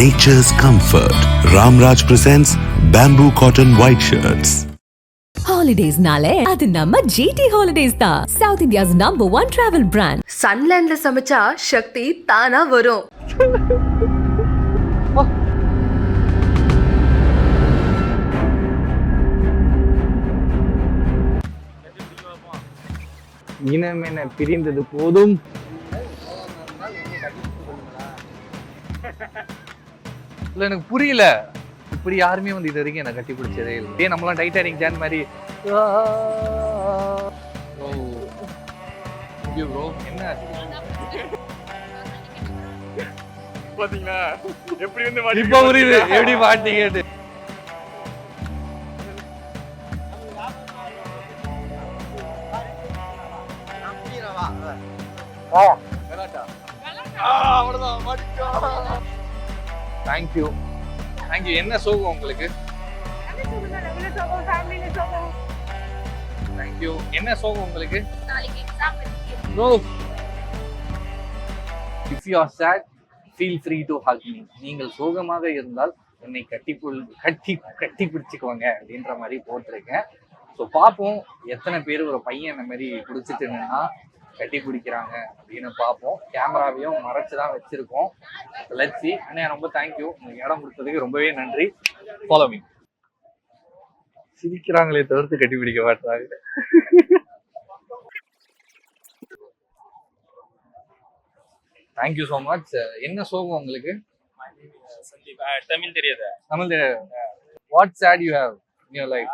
nature's comfort. Ramraj presents bamboo cotton white shirts. ஹாலிடேஸ்னாலே அது நம்ம ஜிடி ஹாலிடேஸ் தான் south India's number one travel brand சன்லேண்ட்ல சமைச்சா சக்தி தானா வரும் இனம் என பிரிந்தது போதும் இல்ல எனக்கு புரியல. இப்படி யாருமே வந்து இது வரைக்கும் என்ன கட்டி பிடிச்சதே இல்லை. ஏன் நம்மளாம் டைட்டானிக் ஜான் மாதிரி. என்ன? பாத்தீங்களா? எப்படி வந்து இப்ப புரியுது. எப்படி மாட்டீங்க தேங்க்யூ தேங்க்யூ என்ன சோகம் உங்களுக்கு? தேங்க்யூ என்ன சோகம் உங்களுக்கு? No if you are sad feel free to hug me நீங்கள் சோகமாக இருந்தால் என்னை கட்டி கட்டி கட்டி பிடிச்சிக்கோங்க அப்படின்ற மாதிரி போட்டிருக்கேன். ஸோ பார்ப்போம் எத்தனை பேர் ஒரு பையன் இந்த மாதிரி பிடிச்சிட்டு கட்டி பிடிக்கிறாங்க அப்படின்னு பார்ப்போம். கேமராவையும் மறைச்சு தான் வச்சிருக்கோம் லட்சி அண்ணே ரொம்ப தேங்க்யூ உங்களுக்கு இடம் கொடுத்ததுக்கு ரொம்பவே நன்றி. ஃபாலோ மீ சிரிக்கிறாங்களே தவிர்த்து கட்டி பிடிக்க மாட்டாங்க. தேங்க்யூ ஸோ மச் என்ன சோகம் உங்களுக்கு? தமிழ் தெரியாதா? Tamil what sad you have in your life.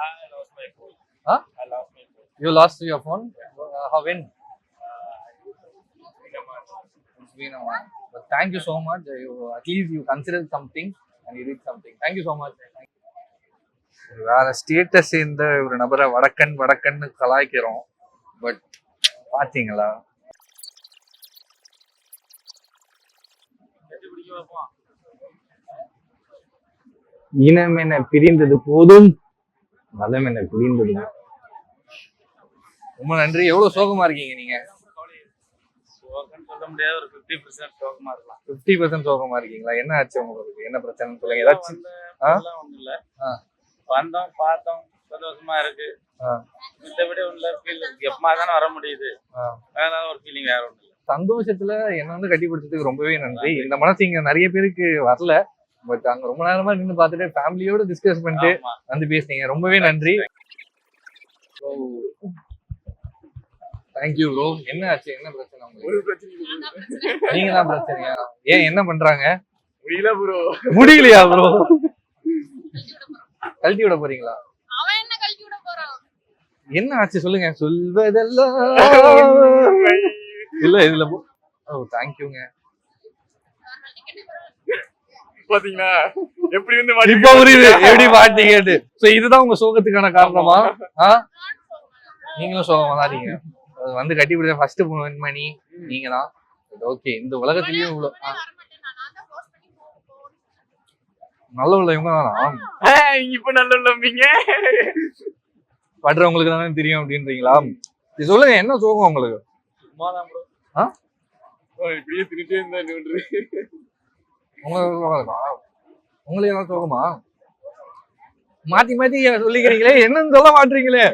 You lost your phone how when been a while. But thank you so much. You, at least you considered something and you did something. Thank you so much. வேற status இந்த ஒரு நபரை வடக்கன் வடக்கன்னு கலாய்க்கிறோம் but பாத்தீங்களா. இனம் என பிரிந்தது போதும் மதம் என பிரிந்தது ரொம்ப நன்றி எவ்வளவு சோகமா இருக்கீங்க நீங்க சோகம்னு சொல்ல முடியாது ஒரு 50% சோகமா இருக்கலாம். பிப்டி பர்சன்ட் சோகமா இருக்கீங்களா? என்ன ஆச்சு உங்களுக்கு? என்ன பிரச்சனை சொல்லுங்க. ஏதாச்சும் ஒண்ணும் இல்ல. வந்தோம் பார்த்தோம். சந்தோஷமா இருக்கு. மித்தபடி ஒண்ணுல ஃபீல் எப்பமா தானே வர முடியுது. அதனால ஒரு ஃபீலிங் வேற ஒண்ணும் இல்ல. சந்தோஷத்துல என்ன வந்து கட்டி பிடிச்சதுக்கு ரொம்பவே நன்றி. இந்த மனசு இங்க நிறைய பேருக்கு வரல. பட் அங்க ரொம்ப நேரமா நின்று பார்த்துட்டு ஃபேமிலியோட டிஸ்கஸ் பண்ணிட்டு. வந்து பேசுனீங்க. ரொம்பவே நன்றி. தேங்க்யூ ப்ரோ என்ன ஆச்சு என்ன பிரச்சனை உங்களுக்கு? ஒரு பிரச்சனை. நீங்க தான் பிரச்சனையா? ஏன் என்ன பண்றாங்க? முடியல ப்ரோ முடியலையா ப்ரோ கழட்டி விட போறீங்களா? அவன் என்ன கழட்டி விட போறான்? என்ன ஆச்சு சொல்லுங்க. சொல்வதெல்லாம். இல்ல இதுல போ- ஓ தேங்க்யூங்க பாத்தீங்களா? எப்படி வந்து இப்ப புரியுது. எப்படி மாட்டீங்க சோ இதுதான் உங்க சோகத்துக்கான காரணமா? நீங்களும் சோகமா தான் வந்து கட்டி பிடிச்ச ஃபர்ஸ்ட் மணி நீங்க தான் ஓகே இந்த உலகத்திலயும் இவ்வளவு ஆ, வரமாட்டேன் நான் தான் போஸ்ட் பண்ணி போ போ நல்ல உள்ள இவங்க தானா இப்ப நல்ல நம்பிங்க. படுறவங்களுக்கு தானே தெரியும் அப்படின்றீங்களா? சொல்லுங்க என்ன சோகம் உங்களுக்கு? இப்படியே திருட்டே இருந்தா உங்களுக்கு சோகம் இருக்கா உங்களுக்கு ஏதாவது சோகமா? மாத்தி மாத்தி சொல்லிக்கிறீங்களே என்னன்னு சொல்ல மாட்டீங்களே?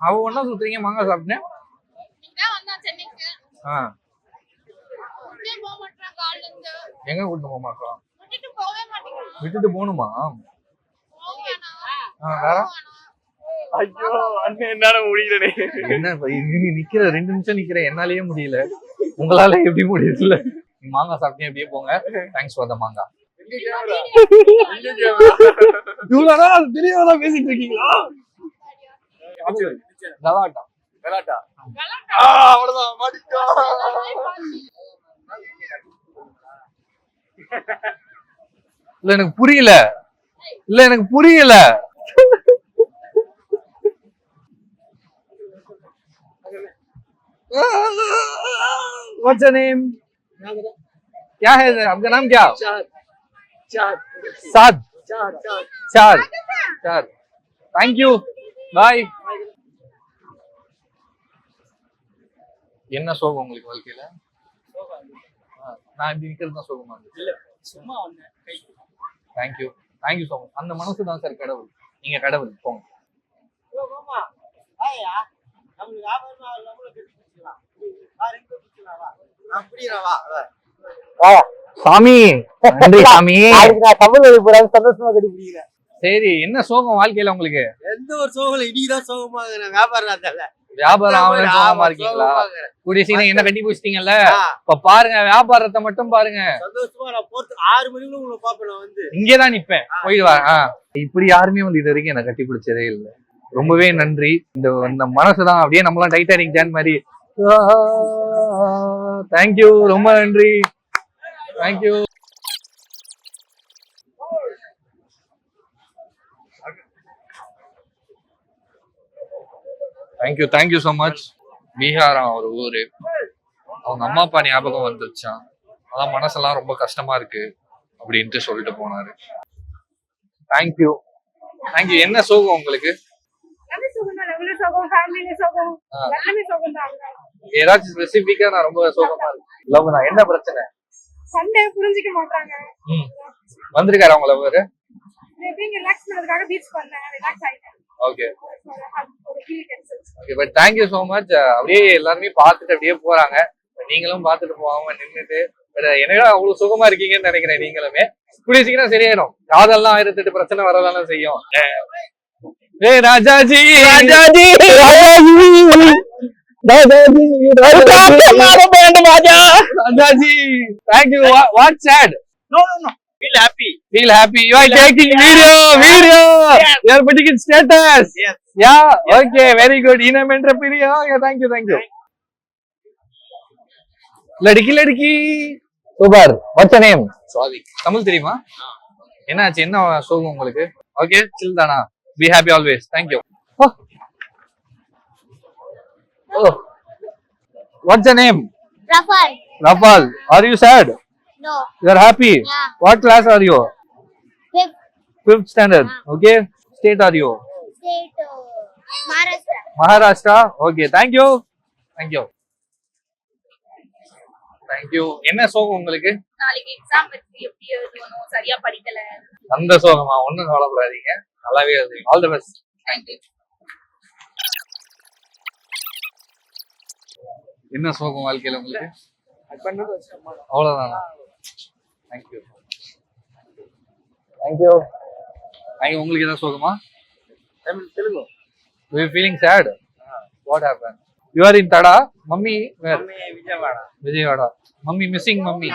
அவ ஒன்னா சுத்துறீங்க மாங்காய் சாப்பிட்டேன் நீங்க தான் வந்தா சென்னைக்கு. ஆ. எங்க கூட்டு போக மாட்டோம்? விட்டுட்டு போகவே மாட்டேங்கிறான் விட்டுட்டு போகணுமா? வேற? ஐயோ அண்ணன் என்னால முடியலனே என்ன நீ நிக்கிற ரெண்டு நிமிஷம் நிக்கிற என்னாலயே முடியல. உங்களால எப்படி முடியல நீ மாங்காய் சாப்பிட்டே அப்படியே போங்க. தேங்க்ஸ் ஃபார் த மாங்காய். அது தெரியாத பேசிட்டு இருக்கீங்களா? கலாட்டா கலாட்டா கலாட்டா. ஆ அவ்வளவுதான் மாட்டிக்கிட்டோம் இல்ல எனக்கு புரியல இல்ல எனக்கு புரியல What's your name? क्या है आपका नाम क्या साद चार चार थैंक यू பாய் என்ன சோகம் உங்களுக்கு வாழ்க்கையில? நான் இப்படி நிக்கிறது தான் சோகமா இருந்துச்சு இல்ல சும்மா வந்தேன் தேங்க்யூ தேங்க்யூ ஸோ மச் அந்த மனசு தான் சார் கடவுள். நீங்க கடவுள் போங்க. சாமி நன்றி சாமி. நான் தமிழ் வழி போறாங்க சந்தோஷமா கட்டி பிடிக்கிறேன். சரி என்ன சோகம் வாழ்க்கையில உங்களுக்கு? எந்த ஒரு சோகம் இன்னைக்குதான் சோகமா இருக்கிறேன் வியாபாரம் வியாபாரம் ஆகல சோகமா இருக்கீங்களா? கூடிய சீக்கிரம் என்ன கட்டி பிடிச்சிட்டீங்கல்ல? இப்ப பாருங்க வியாபாரத்தை மட்டும் பாருங்க. சந்தோஷமா நான் போறது ஆறு மணிக்குள்ள உங்களை பாப்பேன் நான் வந்து. இங்கேதான் நிப்பேன். போயிட்டு வரேன். இப்படி யாருமே வந்து இது வரைக்கும் என்ன கட்டி பிடிச்சதே இல்லை. ரொம்பவே நன்றி. இந்த இந்த மனசுதான் அப்படியே நம்மளாம் டைட்டானிக் ஜான் மாதிரி. தேங்க்யூ ரொம்ப நன்றி. Thank you thank you thank you so much பீகாரம் ஒரு ஊரு. அவங்க அம்மா அப்பா ஞாபகம் வந்துருச்சான் அதான் மனசெல்லாம் ரொம்ப கஷ்டமா இருக்கு அப்படின்ட்டு சொல்லிட்டு போனாரு. தேங்க்யூ தேங்க்யூ என்ன சோகம் உங்களுக்கு? ஏதாச்சும் ஸ்பெசிஃபிக்கா நான் ரொம்ப சோகமா இருக்கு. லவ் தான் என்ன பிரச்சனை? சண்டே புரிஞ்சுக்க மாட்டாங்க. வந்திருக்காரு அவங்க லவ்வர் ரிலாக்ஸ் பண்ணதுக்காக பீச் பண்ணேன் ரிலாக்ஸ் ஆயிட்டேன். Okay okay but thank you so much அப்படியே எல்லாருமே பார்த்துட்டு அப்படியே போறாங்க. நீங்களும் பார்த்துட்டு போகாம நின்றுட்டு என்னடா அவ்வளவு சுகமா இருக்கீங்கன்னு நினைக்கிறேன் நீங்களுமே. கூடிய சீக்கிரம் சரியாயிடும். காதெல்லாம் ஆயிரத்தி எட்டு பிரச்சனை வரதானே செய்யும். ஏ. Rajaji! Rajaji! Rajaji! Thank you what sad no no no Feel happy feel happy you are taking video video you are putting it status Yes. yeah okay very good இனம் என்ற Priya yeah thank you thank you Ladki Ladki super what's your name sorry Tamil தெரியுமா என்னாச்சு என்ன சோகம் உங்களுக்கு okay chill தானா be happy always thank you oh what's your name Rafal Rafal are you sad no you are happy? Yeah. what class are you? Fifth. fifth standard. Okay. State are you? State Maharashtra Maharashtra okay thank you thank you thank you என்ன சோகம் உங்களுக்கு? நாளைக்கு exam இருக்கு எப்படி எழுதணும்? சரியா படிக்கல. அந்த சோகமா? ஒண்ணும் கவலைப்படாதீங்க. நல்லாவே எழுதுங்க ஆல் தி பெஸ்ட் தேங்க்யூ என்ன சோகம் வாழ்க்கையில உங்களுக்கு? அவ்வளவுதானா? தேங்க்யூ தேங்க்யூ தேங்க்யூ உங்களுக்கு ஏதாவது சோகமா? Tamil Telugu you feeling sad what happen you are in Tada mummy Vijayawada Vijayawada mummy missing mummy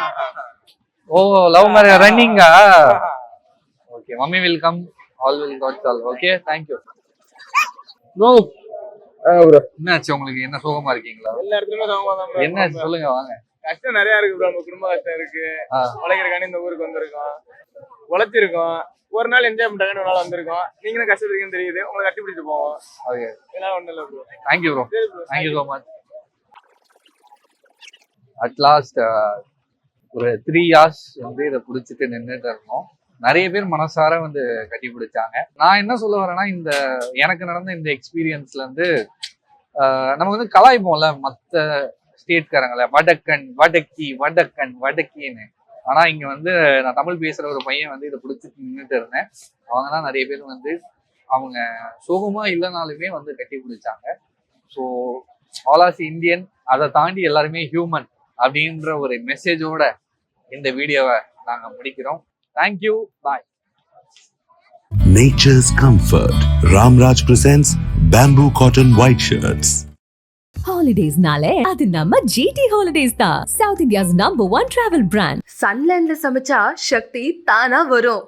oh love marriage ரன்னிங்கா okay mummy will come all will got solve okay thank you bro bro என்னாச்சு உங்களுக்கு? என்ன சோகமா இருக்கீங்களா? எல்லா இடத்துலயுமே. சொல்லுங்க வாங்க. கஷ்டம் நிறைய இருக்கு ப்ரோ நம்ம குடும்ப கஷ்டம் இருக்கு. உழைக்கிறக்காண்டி இந்த ஊருக்கு வந்திருக்கோம். உழைச்சிருக்கோம். ஒரு நாள் என்ஜாய் பண்றாங்க ஒரு நாள் வந்திருக்கோம். நீங்களும் கஷ்டத்துக்குன்னு தெரியுது. உங்களை கட்டி பிடிச்சு போவோம். ஓகே இதெல்லாம் ஒண்ணும் இல்ல ப்ரோ தேங்க் யூ ப்ரோ சரி bro thank you so much at last uh, ஒரு த்ரீ இயர்ஸ் வந்து இதை பிடிச்சிட்டு நின்றுட்டு இருந்தோம். நிறைய பேர் மனசார வந்து கட்டி பிடிச்சாங்க. நான் என்ன சொல்ல வரேன்னா இந்த எனக்கு நடந்த இந்த எக்ஸ்பீரியன்ஸ்ல இருந்து ஆஹ், நம்ம வந்து கலாய்ப்போம்ல. மற்ற ஸ்டேட்காரங்கள வடக்கன் வடக்கி வடக்கன் வடக்கின்னு. ஆனா இங்க வந்து நான் தமிழ் பேசுற ஒரு பையன் வந்து இதை பிடிச்சிட்டு நின்றுட்டு இருந்தேன். அவங்க தான் நிறைய பேர் வந்து அவங்க சோகமா இல்லைனாலுமே வந்து கட்டி பிடிச்சாங்க. ஸோ ஆல் ஆஸ் இந்தியன் அதை தாண்டி எல்லாருமே ஹியூமன் அப்படின்ற ஒரு மெசேஜோட இந்த வீடியோவை நாங்க முடிக்கிறோம். Thank you bye Nature's comfort. Ramraj presents bamboo cotton white shirts. ஹாலிடேஸ்னாலே அது நம்ம ஜிடி ஹாலிடேஸ் தான். South India's number one travel brand சன்லேண்ட்ல சமைச்சா சக்தி தானா வரும்.